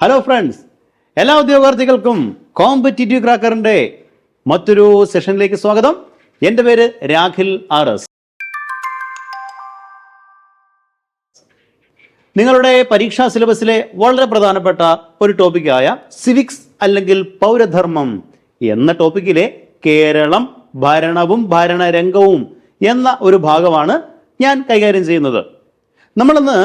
Hello friends എല്ലാ ഉദ്യോഗാർത്ഥികൾക്കും competitive ക്രാക്കറിന്റെ മറ്റൊരു സെഷനിലേക്ക് സ്വാഗതം. എന്റെ പേര് രാഖിൽ ആർ എസ്. നിങ്ങളുടെ പരീക്ഷാ സിലബസിലെ വളരെ പ്രധാനപ്പെട്ട ഒരു ടോപ്പിക്കായ സിവിക്സ് അല്ലെങ്കിൽ പൗരധർമ്മം എന്ന ടോപ്പിക്കിലെ കേരളം ഭരണവും ഭരണരംഗവും എന്ന ഒരു ഭാഗമാണ് ഞാൻ കൈകാര്യം ചെയ്യുന്നത്. നമ്മളിന്ന്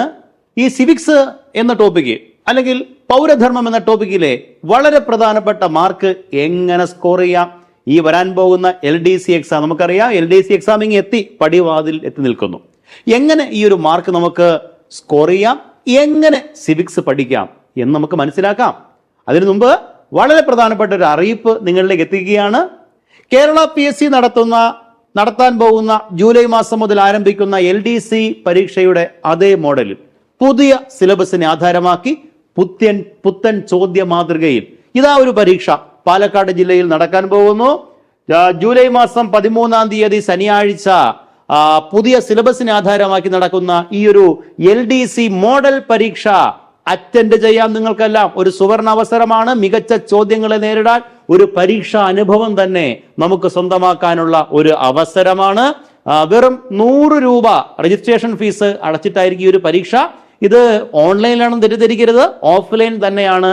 ഈ സിവിക്സ് എന്ന ടോപ്പിക്ക് അല്ലെങ്കിൽ പൗരധർമ്മം എന്ന ടോപ്പിക്കിലെ വളരെ പ്രധാനപ്പെട്ട മാർക്ക് എങ്ങനെ സ്കോർ ചെയ്യാം? ഈ വരാൻ പോകുന്ന എൽ ഡി സി എക്സാം നമുക്കറിയാം. എൽ ഡി സി എക്സാമിങ് എത്തി പടിവാതിൽ എത്തി നിൽക്കുന്നു. എങ്ങനെ ഈ ഒരു മാർക്ക് നമുക്ക് സ്കോർ ചെയ്യാം? എങ്ങനെ സിവിക്സ് പഠിക്കാം എന്ന് നമുക്ക് മനസ്സിലാക്കാം. അതിനു മുമ്പ് വളരെ പ്രധാനപ്പെട്ട ഒരു അറിയിപ്പ് നിങ്ങളിലേക്ക് എത്തിക്കുകയാണ്. കേരള പി എസ് സി നടത്തുന്ന നടത്താൻ പോകുന്ന ജൂലൈ മാസം മുതൽ ആരംഭിക്കുന്ന എൽ ഡി സി പരീക്ഷയുടെ അതേ മോഡലിൽ പുതിയ സിലബസിനെ ആധാരമാക്കി പുത്തൻ പുത്തൻ ചോദ്യ മാതൃകയിൽ. ഇതാ ഒരു പരീക്ഷ. പാലക്കാട് ജില്ലയിൽ നടക്കാൻ പോകുന്നു. ജൂലൈ മാസം പതിമൂന്നാം തീയതി ശനിയാഴ്ച പുതിയ സിലബസിനെ ആധാരമാക്കി നടക്കുന്ന ഈ ഒരു എൽ ഡി സി മോഡൽ പരീക്ഷ അറ്റൻഡ് ചെയ്യാൻ നിങ്ങൾക്കെല്ലാം. ഒരു സുവർണ അവസരമാണ്. മികച്ച ചോദ്യങ്ങളെ നേരിടാൻ ഒരു പരീക്ഷാ അനുഭവം തന്നെ നമുക്ക് സ്വന്തമാക്കാനുള്ള ഒരു അവസരമാണ്. വെറും നൂറ് രൂപ രജിസ്ട്രേഷൻ ഫീസ് അടച്ചിട്ടായിരിക്കും ഈ ഒരു പരീക്ഷ. ഇത് ഓൺലൈനിലാണെന്ന് തെറ്റിദ്ധരിക്കരുത്. ഓഫ്ലൈൻ തന്നെയാണ്.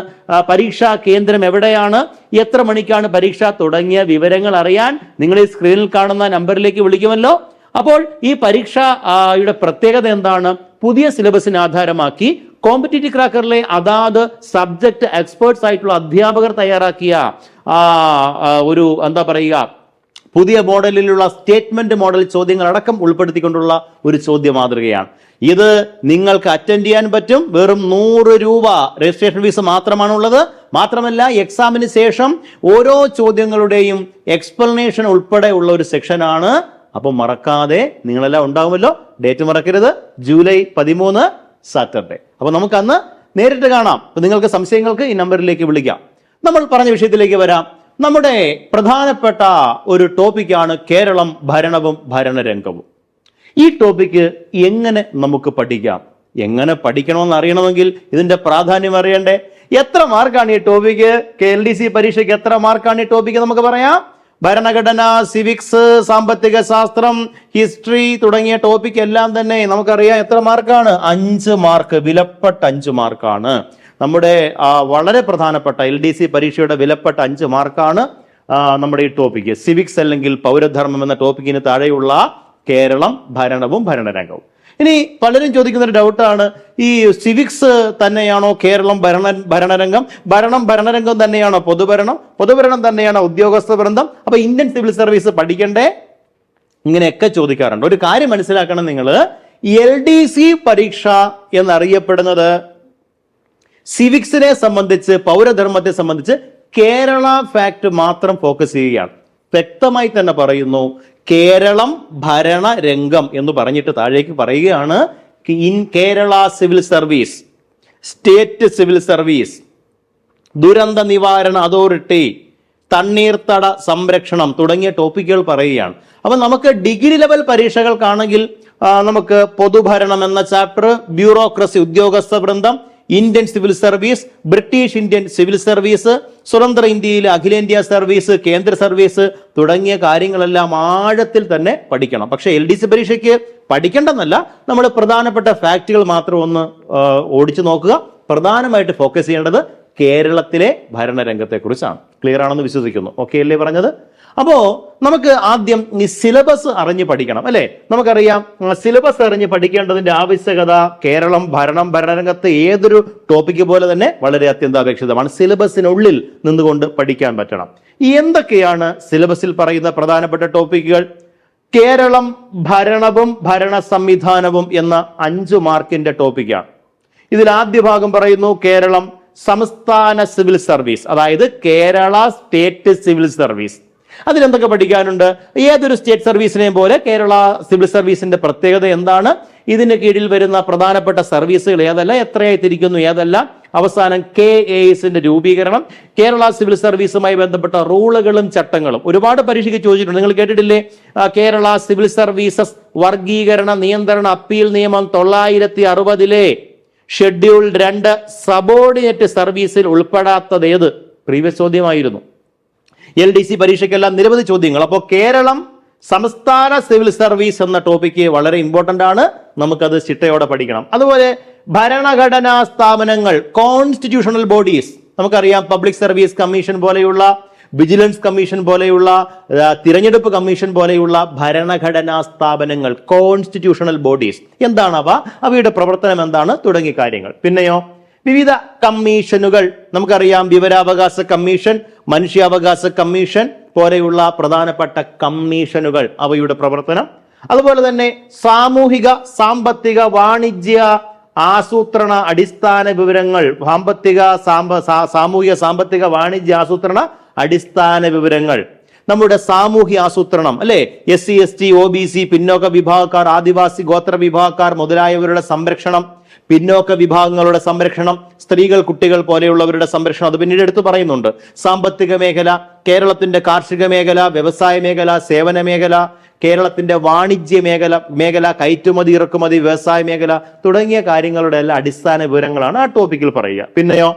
പരീക്ഷാ കേന്ദ്രം എവിടെയാണ്? എത്ര മണിക്കാണ് പരീക്ഷ തുടങ്ങിയ വിവരങ്ങൾ അറിയാൻ? നിങ്ങൾ ഈ സ്ക്രീനിൽ കാണുന്ന നമ്പറിലേക്ക് വിളിക്കുമല്ലോ. അപ്പോൾ ഈ പരീക്ഷയുടെ പ്രത്യേകത എന്താണ്? പുതിയ സിലബസിന് ആധാരമാക്കി കോമ്പറ്റീറ്റീവ് ക്രാക്കറിലെ അതാത് സബ്ജക്ട് എക്സ്പേർട്സ് ആയിട്ടുള്ള അധ്യാപകർ തയ്യാറാക്കിയ ഒരു എന്താ പറയുക പുതിയ മോഡലിലുള്ള സ്റ്റേറ്റ്മെന്റ് മോഡൽ ചോദ്യങ്ങൾ അടക്കം ഉൾപ്പെടുത്തിക്കൊണ്ടുള്ള ഒരു ചോദ്യ മാതൃകയാണ് ഇത് നിങ്ങൾക്ക് അറ്റൻഡ് ചെയ്യാൻ പറ്റും. വെറും നൂറ് രൂപ രജിസ്ട്രേഷൻ ഫീസ് മാത്രമാണുള്ളത്. മാത്രമല്ല എക്സാമിന് ശേഷം ഓരോ ചോദ്യങ്ങളുടെയും എക്സ്പ്ലനേഷൻ ഉൾപ്പെടെ ഉള്ള ഒരു സെക്ഷനാണ്. അപ്പം മറക്കാതെ നിങ്ങളെല്ലാം ഉണ്ടാകുമല്ലോ ഡേറ്റ് മറക്കരുത്. ജൂലൈ പതിമൂന്ന് സാറ്റർഡേ. അപ്പൊ നമുക്ക് അന്ന് നേരിട്ട് കാണാം. നിങ്ങൾക്ക് സംശയങ്ങൾക്ക് ഈ നമ്പറിലേക്ക് വിളിക്കാം. നമ്മൾ പറഞ്ഞ വിഷയത്തിലേക്ക് വരാം. നമ്മുടെ പ്രധാനപ്പെട്ട ഒരു ടോപ്പിക്കാണ് കേരളം ഭരണവും ഭരണരംഗവും. ഈ ടോപ്പിക്ക് എങ്ങനെ നമുക്ക് പഠിക്കാം? എങ്ങനെ പഠിക്കണമെന്ന് അറിയണമെങ്കിൽ ഇതിന്റെ പ്രാധാന്യം അറിയണ്ടേ? എത്ര മാർക്കാണ് ഈ topic? K L D C പരീക്ഷയ്ക്ക് എത്ര മാർക്കാണ് ഈ ടോപ്പിക്ക് നമുക്ക് പറയാം? ഭരണഘടന സിവിക്സ് സാമ്പത്തിക ശാസ്ത്രം ഹിസ്റ്ററി തുടങ്ങിയ ടോപ്പിക് എല്ലാം തന്നെ നമുക്കറിയാം എത്ര മാർക്കാണ്? അഞ്ച് മാർക്ക് വിലപ്പെട്ട അഞ്ച് മാർക്കാണ്. നമ്മുടെ വളരെ പ്രധാനപ്പെട്ട എൽ ഡി സി പരീക്ഷയുടെ വിലപ്പെട്ട അഞ്ച് മാർക്കാണ് നമ്മുടെ ഈ ടോപ്പിക്ക് സിവിക്സ് അല്ലെങ്കിൽ പൗരധർമ്മം എന്ന ടോപ്പിക്കിന് താഴെയുള്ള കേരളം ഭരണവും ഭരണരംഗവും. ഇനി പലരും ചോദിക്കുന്ന ഒരു ഡൗട്ടാണ് ഈ സിവിക്സ് തന്നെയാണോ കേരളം ഭരണ ഭരണരംഗം? ഭരണം ഭരണരംഗം തന്നെയാണോ പൊതുഭരണം? പൊതുഭരണം തന്നെയാണോ ഉദ്യോഗസ്ഥ വൃന്ദം? അപ്പൊ ഇന്ത്യൻ സിവിൽ സർവീസ് പഠിക്കണ്ടേ? ഇങ്ങനെയൊക്കെ ചോദിക്കാറുണ്ട്. ഒരു കാര്യം മനസ്സിലാക്കണം നിങ്ങൾ എൽ ഡി സി പരീക്ഷ എന്നറിയപ്പെടുന്നത് സിവിക്സിനെ സംബന്ധിച്ച് പൗരധർമ്മത്തെ സംബന്ധിച്ച് കേരള ഫാക്ട് മാത്രം ഫോക്കസ് ചെയ്യുകയാണ്. വ്യക്തമായി തന്നെ പറയുന്നു കേരളം ഭരണ രംഗം എന്ന് പറഞ്ഞിട്ട് താഴേക്ക് പറയുകയാണ് in Kerala civil service state civil service ദുരന്ത നിവാരണ അതോറിറ്റി തണ്ണീർത്തട സംരക്ഷണം തുടങ്ങിയ ടോപ്പിക്കുകൾ പറയുകയാണ്. അപ്പൊ നമുക്ക് ഡിഗ്രി ലെവൽ പരീക്ഷകൾക്കാണെങ്കിൽ നമുക്ക് പൊതുഭരണം എന്ന ചാപ്റ്റർ ബ്യൂറോക്രസി ഉദ്യോഗസ്ഥ വൃന്ദം Indian civil service British Indian civil service സ്വതന്ത്ര ഇന്ത്യയിലെ അഖിലേന്ത്യാ സർവീസ് കേന്ദ്ര സർവീസ് തുടങ്ങിയ കാര്യങ്ങളെല്ലാം ആഴത്തിൽ തന്നെ പഠിക്കണം. പക്ഷെ എൽ ഡി സി പരീക്ഷയ്ക്ക് പഠിക്കേണ്ടെന്നല്ല നമ്മൾ പ്രധാനപ്പെട്ട ഫാക്റ്റുകൾ മാത്രം ഒന്ന് ഓടിച്ചു നോക്കുക. പ്രധാനമായിട്ട് ഫോക്കസ് ചെയ്യേണ്ടത് കേരളത്തിലെ ഭരണരംഗത്തെക്കുറിച്ചാണ്. ക്ലിയർ ആണെന്ന് വിശ്വസിക്കുന്നു. ഓക്കെ അല്ലേ പറഞ്ഞത്? അപ്പോ നമുക്ക് ആദ്യം ഈ സിലബസ് അറിഞ്ഞ് പഠിക്കണം അല്ലേ? നമുക്കറിയാം സിലബസ് അറിഞ്ഞ് പഠിക്കേണ്ടതിന്റെ ആവശ്യകത കേരളം ഭരണം ഭരണരംഗത്ത് ഏതൊരു ടോപ്പിക്ക് പോലെ തന്നെ വളരെ അത്യന്താപേക്ഷിതമാണ്. സിലബസിനുള്ളിൽ നിന്നുകൊണ്ട് പഠിക്കാൻ പറ്റണം. എന്തൊക്കെയാണ് സിലബസിൽ പറയുന്ന പ്രധാനപ്പെട്ട ടോപ്പിക്കുകൾ കേരളം ഭരണവും ഭരണ സംവിധാനവും എന്ന അഞ്ചു മാർക്കിന്റെ ടോപ്പിക്കാണ് ഇതിൽ ആദ്യ ഭാഗം പറയുന്നു കേരളം സംസ്ഥാന സിവിൽ സർവീസ് അതായത് കേരള സ്റ്റേറ്റ് സിവിൽ സർവീസ് അതിലെന്തൊക്കെ പഠിക്കാനുണ്ട്? ഏതൊരു സ്റ്റേറ്റ് സർവീസിനെയും പോലെ കേരള സിവിൽ സർവീസിന്റെ പ്രത്യേകത എന്താണ്? ഇതിന് കീഴിൽ വരുന്ന പ്രധാനപ്പെട്ട സർവീസുകൾ ഏതല്ല? എത്രയായി തിരിക്കുന്നു ഏതല്ല? അവസാനം കെ എ എസിന്റെ രൂപീകരണം കേരള സിവിൽ സർവീസുമായി ബന്ധപ്പെട്ട റൂളുകളും ചട്ടങ്ങളും. ഒരുപാട് പരീക്ഷയ്ക്ക് ചോദിച്ചിട്ടുണ്ട്. നിങ്ങൾ കേട്ടിട്ടില്ലേ? കേരള സിവിൽ സർവീസസ് വർഗീകരണ നിയന്ത്രണ അപ്പീൽ നിയമം തൊള്ളായിരത്തി അറുപതിലെ ഷെഡ്യൂൾ രണ്ട് സബോർഡിനേറ്റ് സർവീസിൽ ഉൾപ്പെടാത്തത് ഏത്? പ്രീവിയസ് ചോദ്യമായിരുന്നു. എൽ ഡി സി പരീക്ഷയ്ക്കെല്ലാം നിരവധി ചോദ്യങ്ങൾ. അപ്പോൾ കേരളം സംസ്ഥാന സിവിൽ സർവീസ് എന്ന ടോപ്പിക്ക് വളരെ ഇമ്പോർട്ടന്റ് ആണ്. നമുക്കത് ചിട്ടയോടെ പഠിക്കണം. അതുപോലെ ഭരണഘടനാ സ്ഥാപനങ്ങൾ കോൺസ്റ്റിറ്റ്യൂഷണൽ ബോഡീസ് നമുക്കറിയാം പബ്ലിക് സർവീസ് കമ്മീഷൻ പോലെയുള്ള വിജിലൻസ് കമ്മീഷൻ പോലെയുള്ള തിരഞ്ഞെടുപ്പ് കമ്മീഷൻ പോലെയുള്ള ഭരണഘടനാ സ്ഥാപനങ്ങൾ കോൺസ്റ്റിറ്റ്യൂഷണൽ ബോഡീസ് എന്താണ് അവ? അവയുടെ പ്രവർത്തനം എന്താണ്? തുടങ്ങിയ കാര്യങ്ങൾ. പിന്നെയോ? വിവിധ കമ്മീഷനുകൾ നമുക്കറിയാം വിവരാവകാശ കമ്മീഷൻ മനുഷ്യാവകാശ കമ്മീഷൻ പോലെയുള്ള പ്രധാനപ്പെട്ട കമ്മീഷനുകൾ അവയുടെ പ്രവർത്തനം. അതുപോലെ തന്നെ സാമൂഹിക സാമ്പത്തിക വാണിജ്യ ആസൂത്രണ അടിസ്ഥാന വിവരങ്ങൾ സാമ്പത്തിക സാമ്പ സാമൂഹിക സാമ്പത്തിക വാണിജ്യ ആസൂത്രണ അടിസ്ഥാന വിവരങ്ങൾ. നമ്മുടെ സാമൂഹ്യ ആസൂത്രണം അല്ലെ? S C S T O B C പിന്നോക്ക വിഭാഗക്കാർ ആദിവാസി ഗോത്ര വിഭാഗക്കാർ മുതലായവരുടെ സംരക്ഷണം പിന്നോക്ക വിഭാഗങ്ങളുടെ സംരക്ഷണം സ്ത്രീകൾ കുട്ടികൾ പോലെയുള്ളവരുടെ സംരക്ഷണം അത് പിന്നീട് എടുത്തു പറയുന്നുണ്ട്. സാമ്പത്തിക മേഖല കേരളത്തിന്റെ കാർഷിക മേഖല വ്യവസായ മേഖല സേവന മേഖല കേരളത്തിന്റെ വാണിജ്യ മേഖല മേഖല കയറ്റുമതി ഇറക്കുമതി വ്യവസായ മേഖല തുടങ്ങിയ കാര്യങ്ങളുടെ എല്ലാം അടിസ്ഥാന വിവരങ്ങളാണ് ആ ടോപ്പിക്കിൽ പറയുക. പിന്നെയോ?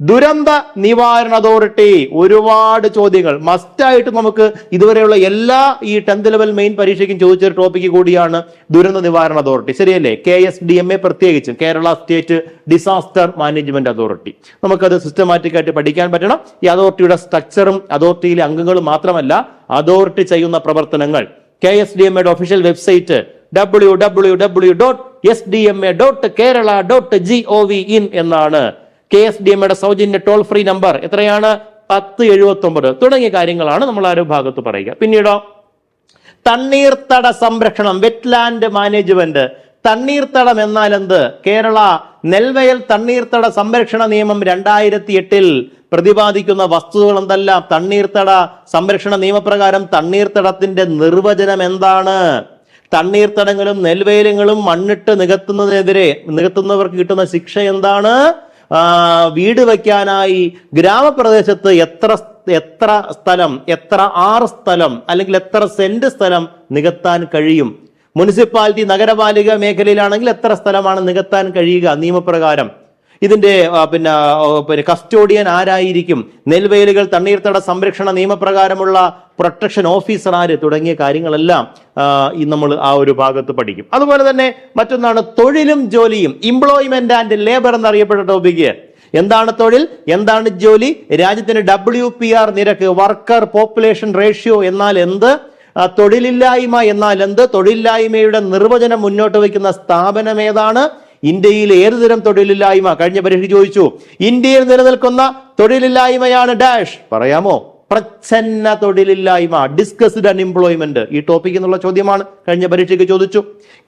ദുരന്ത നിവാരണ അതോറിറ്റി. ഒരുപാട് ചോദ്യങ്ങൾ. മസ്റ്റായിട്ട് നമുക്ക് ഇതുവരെയുള്ള എല്ലാ ഈ ടെൻത്ത് ലെവൽ മെയിൻ പരീക്ഷയ്ക്കും ചോദിച്ച ഒരു ടോപ്പിക്ക് കൂടിയാണ് ദുരന്ത നിവാരണ അതോറിറ്റി. ശരിയല്ലേ? K S D M A പ്രത്യേകിച്ചും Kerala state disaster management authority. നമുക്കത് സിസ്റ്റമാറ്റിക് ആയിട്ട് പഠിക്കാൻ പറ്റണം. ഈ അതോറിറ്റിയുടെ സ്ട്രക്ചറും അതോറിറ്റിയിലെ അംഗങ്ങളും മാത്രമല്ല അതോറിറ്റി ചെയ്യുന്ന പ്രവർത്തനങ്ങൾ. കെ എസ് ഡി എം എയുടെ official website W W W dot S D M A dot Kerala dot G O V in എന്നാണ് കെ എസ് ഡി എമ്മയുടെ സൗജന്യ ടോൾ ഫ്രീ നമ്പർ എത്രയാണ്? പത്ത് എഴുപത്തി ഒമ്പത് തുടങ്ങിയ കാര്യങ്ങളാണ് നമ്മൾ ആ ഒരു ഭാഗത്ത് പറയുക. പിന്നീടോ തണ്ണീർത്തട സംരക്ഷണം വെറ്റ്ലാൻഡ് മാനേജ്മെന്റ് തണ്ണീർത്തടം എന്നാൽ എന്ത് കേരള നെൽവയൽ തണ്ണീർത്തട സംരക്ഷണ നിയമം രണ്ടായിരത്തി എട്ടിൽ പ്രതിപാദിക്കുന്ന വസ്തുതകൾ എന്തെല്ലാം തണ്ണീർത്തട സംരക്ഷണ നിയമപ്രകാരം തണ്ണീർത്തടത്തിന്റെ നിർവചനം എന്താണ്? തണ്ണീർത്തടങ്ങളും നെൽവയലുകളും മണ്ണിട്ട് നികത്തുന്നതിനെതിരെ നികത്തുന്നവർക്ക് കിട്ടുന്ന ശിക്ഷ എന്താണ്? വീട് വയ്ക്കാനായി ഗ്രാമപ്രദേശത്ത് എത്ര എത്ര സ്ഥലം എത്ര ആറ് സ്ഥലം അല്ലെങ്കിൽ എത്ര സെന്റ് സ്ഥലം നികത്താൻ കഴിയും? മുനിസിപ്പാലിറ്റി നഗരപാലിക മേഖലയിലാണെങ്കിൽ എത്ര സ്ഥലമാണ് നികത്താൻ കഴിയുക? നിയമപ്രകാരം. ഇതിന്റെ പിന്നെ പിന്നെ കസ്റ്റോഡിയൻ ആരായിരിക്കും? നെൽവയലുകൾ തണ്ണീർത്തട സംരക്ഷണ നിയമപ്രകാരമുള്ള പ്രൊട്ടക്ഷൻ ഓഫീസർ ആര് തുടങ്ങിയ കാര്യങ്ങളെല്ലാം നമ്മൾ ആ ഒരു ഭാഗത്ത് പഠിക്കും. അതുപോലെ തന്നെ മറ്റൊന്നാണ് തൊഴിലും ജോലിയും എംപ്ലോയ്മെന്റ് ആൻഡ് ലേബർ എന്നറിയപ്പെട്ട ടോപ്പിക്ക് എന്താണ് തൊഴിൽ? എന്താണ് ജോലി? രാജ്യത്തിന് ഡബ്ല്യു പി ആർ നിരക്ക് വർക്കർ പോപ്പുലേഷൻ റേഷ്യോ എന്നാൽ എന്ത്? തൊഴിലില്ലായ്മ എന്നാൽ എന്ത്? തൊഴിലില്ലായ്മയുടെ നിർവചനം മുന്നോട്ട് വയ്ക്കുന്ന സ്ഥാപനം ഏതാണ്? ഇന്ത്യയിൽ ഏത് തരം തൊഴിലില്ലായ്മ? കഴിഞ്ഞ പരീക്ഷ ചോദിച്ചു. ഇന്ത്യയിൽ നിലനിൽക്കുന്ന തൊഴിലില്ലായ്മയാണ് ഡാഷ്. പറയാമോ? പ്രച്ഛന്ന തൊഴിലില്ലായ്മ ഡിസ്കസ്ഡ് അൺഎംപ്ലോയ്മെന്റ് ഈ ടോപ്പിക് എന്നുള്ള ചോദ്യമാണ് കഴിഞ്ഞ പരീക്ഷയ്ക്ക് ചോദിച്ചു.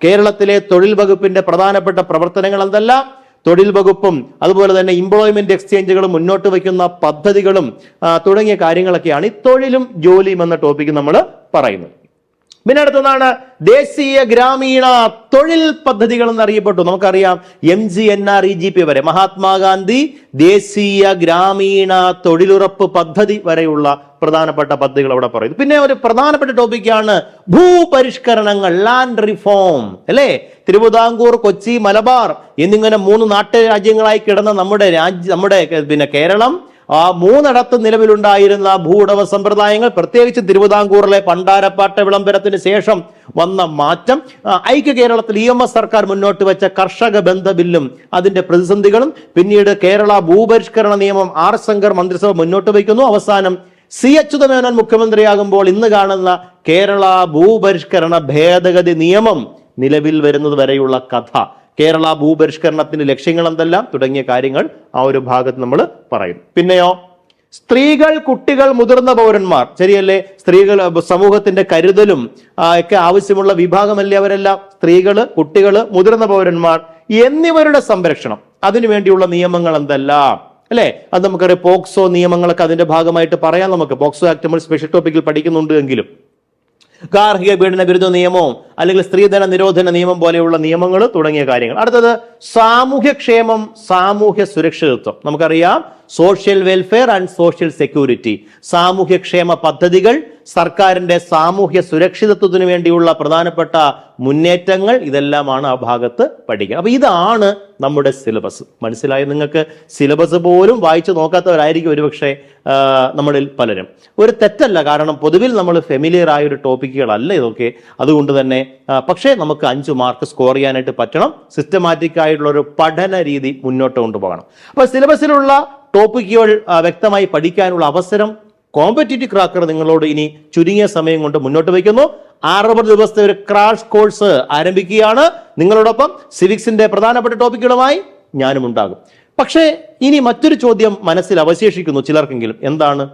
കേരളത്തിലെ തൊഴിൽ വകുപ്പിന്റെ പ്രധാനപ്പെട്ട പ്രവർത്തനങ്ങൾ എന്തെല്ലാം? തൊഴിൽ വകുപ്പും അതുപോലെ തന്നെ എംപ്ലോയ്മെന്റ് എക്സ്ചേഞ്ചുകളും മുന്നോട്ട് വയ്ക്കുന്ന പദ്ധതികളും തുടങ്ങിയ കാര്യങ്ങളൊക്കെയാണ് ഈ തൊഴിലും ജോലിയും എന്ന ടോപ്പിക്ക് നമ്മൾ പറയുന്നത്. പിന്നെ അടുത്തതാണ് ദേശീയ ഗ്രാമീണ തൊഴിൽ പദ്ധതികൾ എന്നറിയപ്പെട്ടു. നമുക്കറിയാം M G N R E G P വരെ. മഹാത്മാഗാന്ധി ദേശീയ ഗ്രാമീണ തൊഴിലുറപ്പ് പദ്ധതി വരെയുള്ള പ്രധാനപ്പെട്ട പദ്ധതികൾ അവിടെ പറയുന്നു. പിന്നെ ഒരു പ്രധാനപ്പെട്ട ടോപ്പിക്കാണ് ഭൂപരിഷ്കരണങ്ങൾ ലാൻഡ് റിഫോം അല്ലേ? തിരുവിതാംകൂർ കൊച്ചി മലബാർ എന്നിങ്ങനെ മൂന്ന് നാട്ടുരാജ്യങ്ങളായി കിടന്ന നമ്മുടെ രാജ്യ നമ്മുടെ പിന്നെ കേരളം ആ മൂന്നിടത്ത് നിലവിലുണ്ടായിരുന്ന ഭൂടവ സമ്പ്രദായങ്ങൾ പ്രത്യേകിച്ച് തിരുവിതാംകൂറിലെ പണ്ടാരപ്പാട്ട വിളംബരത്തിന് ശേഷം വന്ന മാറ്റം ഐക്യ കേരളത്തിൽ ഇ എം എസ് സർക്കാർ മുന്നോട്ട് വെച്ച കർഷക ബന്ധ ബില്ലും അതിന്റെ പ്രതിസന്ധികളും പിന്നീട് കേരള ഭൂപരിഷ്കരണ നിയമം ആർ ശങ്കർ മന്ത്രിസഭ മുന്നോട്ട് വയ്ക്കുന്നു. അവസാനം സി അച്യുതമേനോൻ മുഖ്യമന്ത്രിയാകുമ്പോൾ ഇന്ന് കാണുന്ന കേരള ഭൂപരിഷ്കരണ ഭേദഗതി നിയമം നിലവിൽ വരുന്നത് വരെയുള്ള കഥ. കേരള ഭൂപരിഷ്കരണത്തിന്റെ ലക്ഷ്യങ്ങൾ എന്തെല്ലാം? തുടങ്ങിയ കാര്യങ്ങൾ ആ ഒരു ഭാഗത്ത് നമ്മൾ പറയും. പിന്നെയോ സ്ത്രീകൾ കുട്ടികൾ മുതിർന്ന പൗരന്മാർ. ശരിയല്ലേ? സ്ത്രീകൾ സമൂഹത്തിന്റെ കരുതലും ഒക്കെ ആവശ്യമുള്ള വിഭാഗമല്ലേ അവരെല്ലാം? സ്ത്രീകൾ കുട്ടികൾ മുതിർന്ന പൗരന്മാർ എന്നിവരുടെ സംരക്ഷണം. അതിനുവേണ്ടിയുള്ള നിയമങ്ങൾ എന്തെല്ലാം? അല്ലെ? അത് നമുക്കറിയാം പോക്സോ നിയമങ്ങളൊക്കെ അതിന്റെ ഭാഗമായിട്ട് പറയാം നമുക്ക്. പോക്സോ ആക്ട് നമ്മൾ സ്പെഷ്യൽ ടോപ്പിക്കിൽ പഠിക്കുന്നുണ്ട് എങ്കിലും. ഗാർഹിക പീഡന വിരുദ്ധ നിയമവും അല്ലെങ്കിൽ സ്ത്രീധന നിരോധന നിയമം പോലെയുള്ള നിയമങ്ങൾ തുടങ്ങിയ കാര്യങ്ങൾ. അടുത്തത് സാമൂഹ്യക്ഷേമം സാമൂഹ്യ സുരക്ഷിതത്വം. നമുക്കറിയാം social welfare and social security സാമൂഹ്യക്ഷേമ പദ്ധതികൾ സർക്കാരിന്റെ സാമൂഹ്യ സുരക്ഷിതത്വത്തിന് വേണ്ടിയുള്ള പ്രധാനപ്പെട്ട മുന്നേറ്റങ്ങൾ ഇതെല്ലാമാണ് ആ ഭാഗത്ത് പഠിക്കുക. അപ്പൊ ഇതാണ് നമ്മുടെ സിലബസ് മനസ്സിലായി? നിങ്ങൾക്ക് സിലബസ് പോലും വായിച്ചു നോക്കാത്തവരായിരിക്കും ഒരുപക്ഷെ നമ്മളിൽ പലരും. ഒരു തെറ്റല്ല കാരണം പൊതുവിൽ നമ്മൾ ഫെമിലിയർ ആയ ഒരു ടോപ്പിക്കുകളല്ല ഇതൊക്കെ. അതുകൊണ്ട് തന്നെ പക്ഷേ നമുക്ക് അഞ്ച് മാർക്ക് സ്കോർ ചെയ്യാനായിട്ട് പറ്റണം. സിസ്റ്റമാറ്റിക് ആയിട്ടുള്ള ഒരു പഠന രീതി മുന്നോട്ട് കൊണ്ടുപോകണം. അപ്പൊ സിലബസിലുള്ള ടോപ്പിക്കുകൾ വ്യക്തമായി പഠിക്കാനുള്ള അവസരം കോമ്പറ്റീറ്റീവ് ക്രാക്കർ നിങ്ങളോട് ഇനി ചുരുങ്ങിയ സമയം കൊണ്ട് മുന്നോട്ട് വയ്ക്കുന്നു. അറുപത് ദിവസത്തെ ഒരു ക്രാഷ് കോഴ്സ് ആരംഭിക്കുകയാണ്. നിങ്ങളോടൊപ്പം സിവിക്സിന്റെ പ്രധാനപ്പെട്ട ടോപ്പിക്കുകളുമായി ഞാനും ഉണ്ടാകും. പക്ഷേ ഇനി മറ്റൊരു ചോദ്യം മനസ്സിൽ അവശേഷിക്കുന്നു ചിലർക്കെങ്കിലും. എന്താണ്?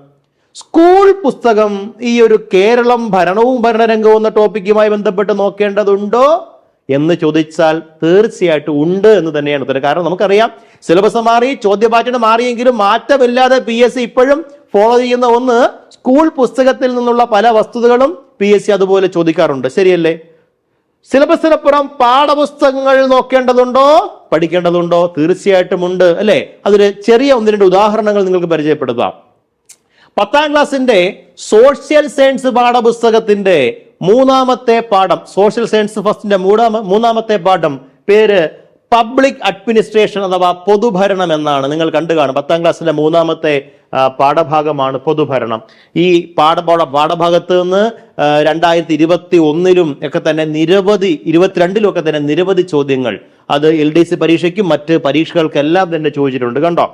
സ്കൂൾ പുസ്തകം ഈ ഒരു കേരളം ഭരണവും ഭരണരംഗവും എന്ന ടോപ്പിക്കുമായി ബന്ധപ്പെട്ട് നോക്കേണ്ടതുണ്ടോ? എന്ന് ചോദിച്ചാൽ തീർച്ചയായിട്ടും ഉണ്ട് എന്ന് തന്നെയാണ് ഉത്തരം. കാരണം നമുക്കറിയാം സിലബസ് മാറി ചോദ്യപാറ്റേൺ മാറിയെങ്കിലും മാറ്റമില്ലാതെ പി എസ് സി ഇപ്പോഴും ഫോളോ ചെയ്യുന്ന ഒന്ന് സ്കൂൾ പുസ്തകത്തിൽ നിന്നുള്ള പല വസ്തുതകളും പി എസ് സി അതുപോലെ ചോദിക്കാറുണ്ട്. ശരിയല്ലേ? സിലബസിനപ്പുറം പാഠപുസ്തകങ്ങൾ നോക്കേണ്ടതുണ്ടോ? പഠിക്കേണ്ടതുണ്ടോ? തീർച്ചയായിട്ടും ഉണ്ട് അല്ലെ? അതൊരു ചെറിയ ഒന്ന് രണ്ട് ഉദാഹരണങ്ങൾ നിങ്ങൾക്ക് പരിചയപ്പെടുത്താം. പത്താം ക്ലാസ്സിന്റെ സോഷ്യൽ സയൻസ് പാഠപുസ്തകത്തിന്റെ മൂന്നാമത്തെ പാഠം സോഷ്യൽ സയൻസ് ഫസ്റ്റിന്റെ മൂന്നാമ മൂന്നാമത്തെ പാഠം പേര് പബ്ലിക് അഡ്മിനിസ്ട്രേഷൻ അഥവാ പൊതുഭരണം എന്നാണ് നിങ്ങൾ കണ്ടു കാണും. പത്താം ക്ലാസ്സിലെ മൂന്നാമത്തെ പാഠഭാഗമാണ് പൊതുഭരണം. ഈ പാഠ പാഠഭാഗത്ത് നിന്ന് രണ്ടായിരത്തി ഇരുപത്തി ഒന്നിലും ഒക്കെ തന്നെ നിരവധി ഇരുപത്തിരണ്ടിലും ഒക്കെ തന്നെ നിരവധി ചോദ്യങ്ങൾ. അത് എൽ ഡി സി പരീക്ഷയ്ക്കും മറ്റ് പരീക്ഷകൾക്കെല്ലാം തന്നെ ചോദിച്ചിട്ടുണ്ട് കണ്ടോ?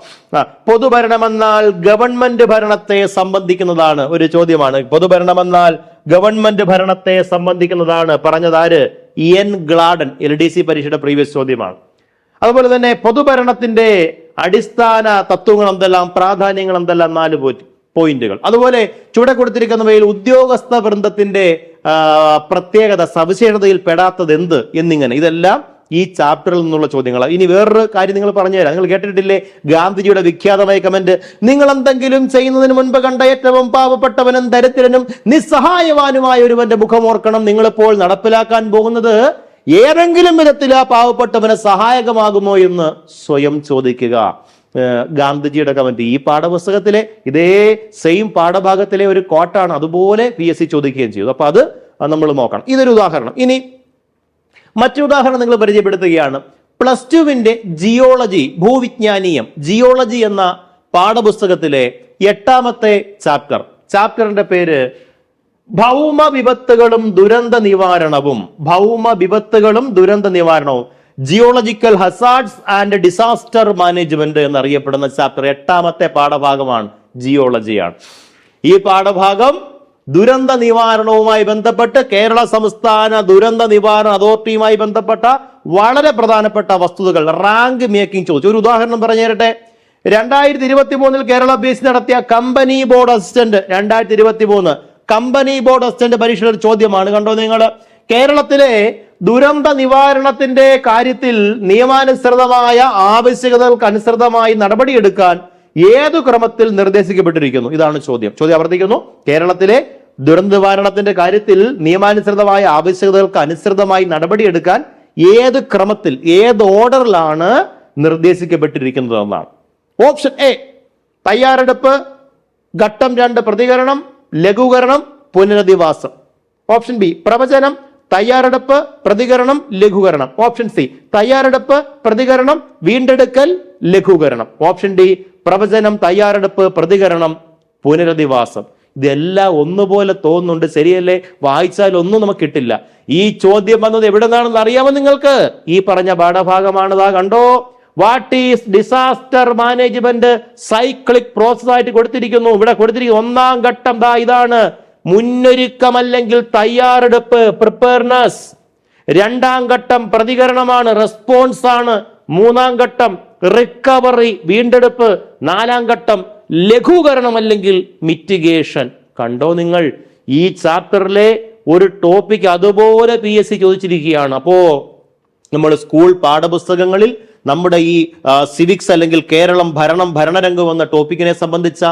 പൊതുഭരണം എന്നാൽ ഗവൺമെന്റ് ഭരണത്തെ സംബന്ധിക്കുന്നതാണ് ഒരു ചോദ്യമാണ്. പൊതുഭരണം എന്നാൽ ഗവൺമെന്റ് ഭരണത്തെ സംബന്ധിക്കുന്നതാണ് പറഞ്ഞതാര്? N. Gladden L D C പരീക്ഷയുടെ പ്രീവിയസ് ചോദ്യമാണ്. അതുപോലെ തന്നെ പൊതുഭരണത്തിന്റെ അടിസ്ഥാന തത്വങ്ങൾ എന്തെല്ലാം പ്രാധാന്യങ്ങൾ എന്തെല്ലാം നാല് പോയി- പോയിന്റുകൾ. അതുപോലെ ചുവടെ കൊടുത്തിരിക്കുന്നവയിൽ ഉദ്യോഗസ്ഥ വൃന്ദത്തിന്റെ പ്രത്യേകത സവിശേഷതയിൽ പെടാത്തത് എന്ത് എന്നിങ്ങനെ. ഇതെല്ലാം ഈ ചാപ്റ്ററിൽ നിന്നുള്ള ചോദ്യങ്ങളാണ്. ഇനി വേറൊരു കാര്യം നിങ്ങൾ പറഞ്ഞുതരാം. നിങ്ങൾ കേട്ടിട്ടില്ലേ ഗാന്ധിജിയുടെ വിഖ്യാതമായ കമന്റ്? നിങ്ങൾ എന്തെങ്കിലും ചെയ്യുന്നതിന് മുൻപ് കണ്ട ഏറ്റവും പാവപ്പെട്ടവനും ദരിദ്രനും നിസ്സഹായവാനുമായ ഒരുവന്റെ മുഖമോർക്കണം നിങ്ങളിപ്പോൾ നടപ്പിലാക്കാൻ പോകുന്നത് ഏതെങ്കിലും വിധത്തിൽ ആ പാവപ്പെട്ടവന് സഹായകമാകുമോ എന്ന് സ്വയം ചോദിക്കുക. ഗാന്ധിജിയുടെ കമന്റ്. ഈ പാഠപുസ്തകത്തിലെ ഇതേ സെയിം പാഠഭാഗത്തിലെ ഒരു കോട്ടാണ് അതുപോലെ പി എസ് സി ചോദിക്കുകയും ചെയ്തു. അപ്പൊ അത് നമ്മൾ നോക്കണം. ഇതൊരു ഉദാഹരണം. ഇനി മറ്റു ഉദാഹരണം നിങ്ങൾ പരിചയപ്പെടുത്തുകയാണ്. പ്ലസ് ടുവിന്റെ ജിയോളജി ഭൂവിജ്ഞാനീയം ജിയോളജി എന്ന പാഠപുസ്തകത്തിലെ എട്ടാമത്തെ ചാപ്റ്റർ. ചാപ്റ്ററിന്റെ പേര് ഭൗമ വിപത്തുകളും ദുരന്ത നിവാരണവും ഭൗമ വിപത്തുകളും ദുരന്ത നിവാരണവും. Geological hazards and disaster management എന്നറിയപ്പെടുന്ന ചാപ്റ്റർ എട്ടാമത്തെ പാഠഭാഗമാണ് ജിയോളജിയാണ് ഈ പാഠഭാഗം ദുരന്ത നിവാരണവുമായി ബന്ധപ്പെട്ട് കേരള സംസ്ഥാന ദുരന്ത നിവാരണ അതോറിറ്റിയുമായി ബന്ധപ്പെട്ട വളരെ പ്രധാനപ്പെട്ട വസ്തുതകൾ റാങ്ക് മേക്കിംഗ് ചോദിച്ചു. ഒരു ഉദാഹരണം പറഞ്ഞു തരട്ടെ. രണ്ടായിരത്തി ഇരുപത്തി മൂന്നിൽ കേരള ബേസ് നടത്തിയ കമ്പനി ബോർഡ് അസിസ്റ്റന്റ് രണ്ടായിരത്തി ഇരുപത്തി മൂന്ന് കമ്പനി ബോർഡ് അസിസ്റ്റന്റ് പരീക്ഷയുടെ ഒരു ചോദ്യമാണ്. കണ്ടോ നിങ്ങൾ? കേരളത്തിലെ ദുരന്ത നിവാരണത്തിന്റെ കാര്യത്തിൽ നിയമാനുസൃതമായ ആവശ്യകതകൾക്ക് അനുസൃതമായി നടപടിയെടുക്കാൻ ഏതു ക്രമത്തിൽ നിർദ്ദേശിക്കപ്പെട്ടിരിക്കുന്നു? ഇതാണ് ചോദ്യം. ചോദ്യം ആവർത്തിക്കുന്നു. കേരളത്തിലെ ദുരന്ത നിവാരണത്തിന്റെ കാര്യത്തിൽ നിയമാനുസൃതമായ ആവശ്യകതകൾക്ക് അനുസൃതമായി നടപടിയെടുക്കാൻ ഏത് ക്രമത്തിൽ ഏത് ഓർഡറിലാണ് നിർദ്ദേശിക്കപ്പെട്ടിരിക്കുന്നത് എന്നാണ് ഓപ്ഷൻ എ തയ്യാറെടുപ്പ് ഘട്ടം രണ്ട് പ്രതികരണം ലഘൂകരണം പുനരധിവാസം. ഓപ്ഷൻ ബി പ്രവചനം തയ്യാറെടുപ്പ് പ്രതികരണം ലഘൂകരണം. ഓപ്ഷൻ സി തയ്യാറെടുപ്പ് പ്രതികരണം വീണ്ടെടുക്കൽ ലഘൂകരണം. ഓപ്ഷൻ ഡി പ്രവചനം തയ്യാറെടുപ്പ് പ്രതികരണം പുനരധിവാസം. ഇതെല്ലാം ഒന്നുപോലെ തോന്നുന്നുണ്ട്. ശരിയല്ലേ? വായിച്ചാൽ ഒന്നും നമുക്ക് കിട്ടില്ല. ഈ ചോദ്യം വന്നത് എവിടെ നിന്നാണെന്ന് അറിയാമോ നിങ്ങൾക്ക്? ഈ പറഞ്ഞ പാഠഭാഗമാണതാ കണ്ടോ? What is disaster management cyclic process ആയിട്ട് കൊടുത്തിരിക്കുന്നു? ഇവിടെ കൊടുത്തിരിക്കുന്നു ഒന്നാം ഘട്ടം ദാ ഇതാണ്. മുന്നൊരുക്കമല്ലെങ്കിൽ തയ്യാറെടുപ്പ് പ്രിപ്പയർനെസ് രണ്ടാം ഘട്ടം പ്രതികരണമാണ് റെസ്പോൺസ് ആണ്. മൂന്നാം ഘട്ടം റിക്കവറി വീണ്ടെടുപ്പ്. നാലാം ഘട്ടം ലഘൂകരണം അല്ലെങ്കിൽ മിറ്റിഗേഷൻ കണ്ടോ നിങ്ങൾ? ഈ ചാപ്റ്ററിലെ ഒരു ടോപ്പിക് അതുപോലെ പി എസ് സി ചോദിച്ചിരിക്കുകയാണ്. അപ്പോ നമ്മൾ സ്കൂൾ പാഠപുസ്തകങ്ങളിൽ നമ്മുടെ ഈ സിവിക്സ് അല്ലെങ്കിൽ കേരളം ഭരണം ഭരണരംഗം എന്ന ടോപ്പിക്കിനെ സംബന്ധിച്ച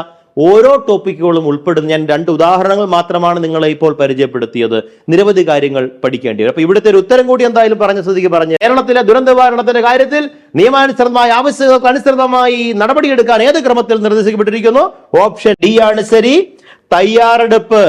ഓരോ ടോപ്പിക്കുകളും ഉൾപ്പെടുന്ന ഞാൻ രണ്ട് ഉദാഹരണങ്ങൾ മാത്രമാണ് നിങ്ങളെ ഇപ്പോൾ പരിചയപ്പെടുത്തിയത്. നിരവധി കാര്യങ്ങൾ പഠിക്കേണ്ടി വരും. അപ്പൊ ഇവിടുത്തെ ഒരു ഉത്തരം കൂടി എന്തായാലും പറഞ്ഞ സ്ഥിതിക്ക് പറഞ്ഞു കേരളത്തിലെ ദുരന്ത നിവാരണത്തിന്റെ കാര്യത്തിൽ നിയമാനുസൃതമായ ആവശ്യകതകൾക്ക് അനുസൃതമായി നടപടിയെടുക്കാൻ ഏത് ക്രമത്തിൽ നിർദ്ദേശിക്കപ്പെട്ടിരിക്കുന്നു? ഓപ്ഷൻ ഡി ആണ് ശരി. തയ്യാറെടുപ്പ്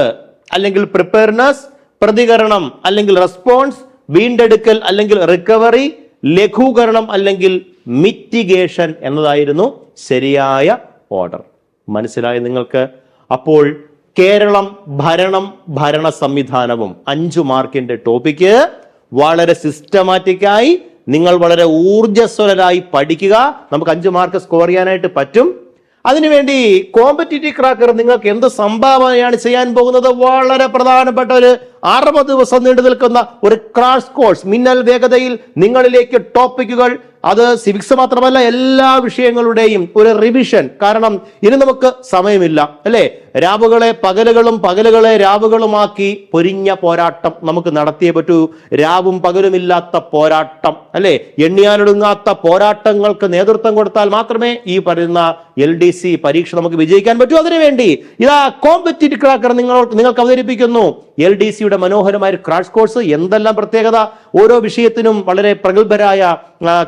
അല്ലെങ്കിൽ പ്രിപ്പയർനെസ് പ്രതികരണം അല്ലെങ്കിൽ റെസ്പോൺസ് വീണ്ടെടുക്കൽ അല്ലെങ്കിൽ റിക്കവറി ലഘൂകരണം അല്ലെങ്കിൽ മിറ്റിഗേഷൻ എന്നതായിരുന്നു ശരിയായ ഓർഡർ മനസ്സിലായി നിങ്ങൾക്ക്? അപ്പോൾ കേരളം ഭരണം ഭരണ സംവിധാനവും അഞ്ചു മാർക്കിന്റെ ടോപ്പിക്ക് വളരെ സിസ്റ്റമാറ്റിക്കായി നിങ്ങൾ വളരെ ഊർജസ്വലരായി പഠിക്കുക. നമുക്ക് അഞ്ചു മാർക്ക് സ്കോർ ചെയ്യാനായിട്ട് പറ്റും. അതിനുവേണ്ടി കോമ്പറ്റീറ്റീവ് ക്രാക്കർ നിങ്ങൾക്ക് എന്ത് സംഭാവനയാണ് ചെയ്യാൻ പോകുന്നത്? വളരെ പ്രധാനപ്പെട്ട ഒരു അറുപത് ദിവസം നീണ്ടു നിൽക്കുന്ന ഒരു ക്രാഷ് കോഴ്സ് മിന്നൽ വേഗതയിൽ നിങ്ങളിലേക്ക് ടോപ്പിക്കുകൾ അത് സിവിക്സ് മാത്രമല്ല എല്ലാ വിഷയങ്ങളുടെയും ഒരു റിവിഷൻ കാരണം ഇനി നമുക്ക് സമയമില്ല അല്ലേ? രാവുകളെ പകലുകളും പകലുകളെ രാവുകളുമാക്കി പൊരിഞ്ഞ പോരാട്ടം നമുക്ക് നടത്തിയേ പറ്റൂ. രാവും പകലുമില്ലാത്ത പോരാട്ടം അല്ലെ? എണ്ണിയാനൊടുങ്ങാത്ത പോരാട്ടങ്ങൾക്ക് നേതൃത്വം കൊടുത്താൽ മാത്രമേ ഈ പറയുന്ന എൽ ഡി സി പരീക്ഷ നമുക്ക് വിജയിക്കാൻ പറ്റൂ. അതിനുവേണ്ടി ഇതാ കോമ്പറ്റീറ്റീവ് ക്രാക്കർ നിങ്ങൾ നിങ്ങൾക്ക് അവതരിപ്പിക്കുന്നു. എൽ ഡി സിയുടെ മനോഹരമായ ക്രാഷ് കോഴ്സ് എന്തെല്ലാം പ്രത്യേകത? ഓരോ വിഷയത്തിനും വളരെ പ്രഗത്ഭരായ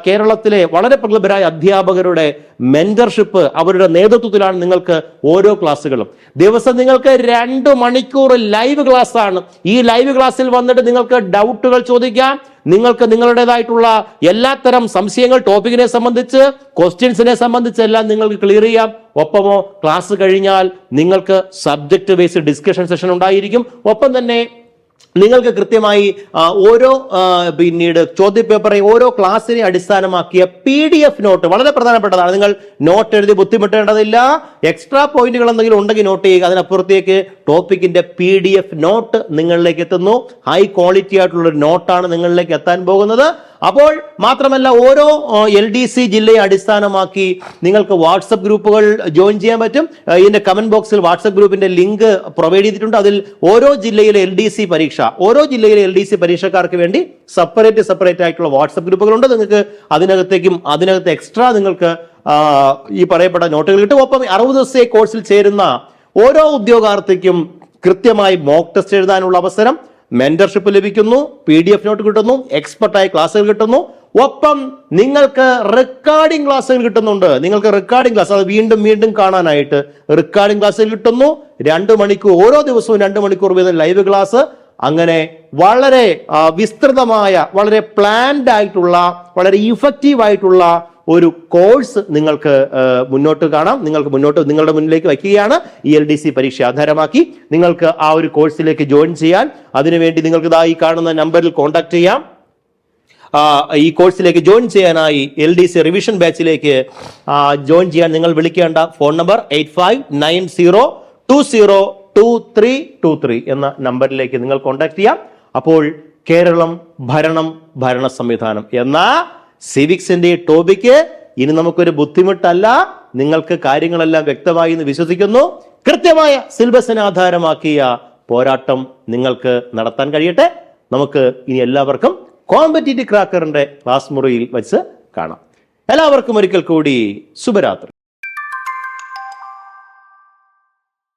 കേരളത്തിലെ വളരെ പ്രഗത്ഭരായ അധ്യാപകരുടെ മെന്റർഷിപ്പ് അവരുടെ നേതൃത്വത്തിലാണ് നിങ്ങൾക്ക് ഓരോ ക്ലാസ്സുകളും ദിവസം നിങ്ങൾക്ക് രണ്ട് മണിക്കൂർ ലൈവ് ക്ലാസ് ആണ് ഈ ലൈവ് ക്ലാസ്സിൽ വന്നിട്ട് നിങ്ങൾക്ക് ഡൗട്ടുകൾ ചോദിക്കാം. നിങ്ങൾക്ക് നിങ്ങളുടേതായിട്ടുള്ള എല്ലാത്തരം സംശയങ്ങൾ ടോപ്പിക്കിനെ സംബന്ധിച്ച് ക്വസ്റ്റ്യൻസിനെ സംബന്ധിച്ച് എല്ലാം നിങ്ങൾക്ക് ക്ലിയർ ചെയ്യാം. ഒപ്പമോ ക്ലാസ് കഴിഞ്ഞാൽ നിങ്ങൾക്ക് സബ്ജക്ട് ബേസ്ഡ് ഡിസ്കഷൻ സെഷൻ ഉണ്ടായിരിക്കും. ഒപ്പം തന്നെ നിങ്ങൾക്ക് കൃത്യമായി ഓരോ പിന്നീട് ചോദ്യപേപ്പറെ ഓരോ ക്ലാസ്സിനെ അടിസ്ഥാനമാക്കിയ പി ഡി എഫ് നോട്ട് വളരെ പ്രധാനപ്പെട്ടതാണ്. നിങ്ങൾ നോട്ട് എഴുതി ബുദ്ധിമുട്ടേണ്ടതില്ല. എക്സ്ട്രാ പോയിന്റുകൾ എന്തെങ്കിലും ഉണ്ടെങ്കിൽ നോട്ട് ചെയ്യുക. അതിനപ്പുറത്തേക്ക് ടോപ്പിക്കിന്റെ പി ഡി എഫ് നോട്ട് നിങ്ങളിലേക്ക് എത്തുന്നു. ഹൈ ക്വാളിറ്റി ആയിട്ടുള്ള ഒരു നോട്ടാണ് നിങ്ങളിലേക്ക് എത്താൻ പോകുന്നത്. അപ്പോൾ മാത്രമല്ല ഓരോ എൽ ഡി സി ജില്ലയെ അടിസ്ഥാനമാക്കി നിങ്ങൾക്ക് വാട്സപ്പ് ഗ്രൂപ്പുകൾ ജോയിൻ ചെയ്യാൻ പറ്റും. ഇതിന്റെ കമന്റ് ബോക്സിൽ വാട്സപ്പ് ഗ്രൂപ്പിന്റെ ലിങ്ക് പ്രൊവൈഡ് ചെയ്തിട്ടുണ്ട്. അതിൽ ഓരോ ജില്ലയിലെ എൽ ഡി സി പരീക്ഷ ഓരോ ജില്ലയിലെ എൽ ഡി സി പരീക്ഷക്കാർക്ക് വേണ്ടി സെപ്പറേറ്റ് സെപ്പറേറ്റ് ആയിട്ടുള്ള വാട്സപ്പ് ഗ്രൂപ്പുകളുണ്ട്. നിങ്ങൾക്ക് അതിനകത്തേക്കും അതിനകത്ത് എക്സ്ട്രാ നിങ്ങൾക്ക് ഈ പറയപ്പെട്ട നോട്ടുകൾ കിട്ടും. ഒപ്പം അറുപത് ദിവസത്തെ കോഴ്സിൽ ചേരുന്ന ഓരോ ഉദ്യോഗാർത്ഥിക്കും കൃത്യമായി മോക്ക് ടെസ്റ്റ് എഴുതാനുള്ള അവസരം മെന്റർഷിപ്പ് ലഭിക്കുന്നു പി ഡി എഫ് നോട്ട് കിട്ടുന്നു എക്സ്പെർട്ടായി ക്ലാസ്സുകൾ കിട്ടുന്നു. ഒപ്പം നിങ്ങൾക്ക് റെക്കോർഡിംഗ് ക്ലാസ്സുകൾ കിട്ടുന്നുണ്ട്. നിങ്ങൾക്ക് റെക്കോർഡിംഗ് ക്ലാസ് അത് വീണ്ടും വീണ്ടും കാണാനായിട്ട് റെക്കോർഡിംഗ് ക്ലാസ്സുകൾ കിട്ടുന്നു. രണ്ട് മണിക്കൂർ ഓരോ ദിവസവും രണ്ട് മണിക്കൂർ വീതം ലൈവ് ക്ലാസ് അങ്ങനെ വളരെ വിസ്തൃതമായ വളരെ പ്ലാൻഡ് ആയിട്ടുള്ള വളരെ ഇഫക്റ്റീവ് ആയിട്ടുള്ള ഒരു കോഴ്സ് നിങ്ങൾക്ക് മുന്നോട്ട് കാണാം. നിങ്ങൾക്ക് മുന്നോട്ട് നിങ്ങളുടെ മുന്നിലേക്ക് വയ്ക്കുകയാണ്. ഇ എൽ ഡി സി പരീക്ഷ ആധാരമാക്കി നിങ്ങൾക്ക് ആ ഒരു കോഴ്സിലേക്ക് ജോയിൻ ചെയ്യാൻ. അതിനുവേണ്ടി നിങ്ങൾക്ക് ഇതാ ഈ കാണുന്ന നമ്പറിൽ കോൺടാക്ട് ചെയ്യാം. ഈ കോഴ്സിലേക്ക് ജോയിൻ ചെയ്യാനായി എൽ ഡി സി റിവിഷൻ ബാച്ചിലേക്ക് ജോയിൻ ചെയ്യാൻ നിങ്ങൾ വിളിക്കേണ്ട phone number eight five nine zero two zero two three two three എന്ന നമ്പറിലേക്ക് നിങ്ങൾ കോൺടാക്ട് ചെയ്യാം. അപ്പോൾ കേരളം ഭരണം ഭരണ സംവിധാനം എന്ന സിവിക്സിന്റെ ഈ ടോപ്പിക്ക് ഇനി നമുക്കൊരു ബുദ്ധിമുട്ടല്ല. നിങ്ങൾക്ക് കാര്യങ്ങളെല്ലാം വ്യക്തമായി എന്ന് വിശ്വസിക്കുന്നു. കൃത്യമായ സിലബസിനെ ആധാരമാക്കിയ പോരാട്ടം നിങ്ങൾക്ക് നടത്താൻ കഴിയട്ടെ. നമുക്ക് ഇനി എല്ലാവർക്കും കോമ്പറ്റീറ്റീവ് ക്രാക്കറിന്റെ ക്ലാസ് മുറിയിൽ വെച്ച് കാണാം. എല്ലാവർക്കും ഒരിക്കൽ കൂടി ശുഭരാത്രി.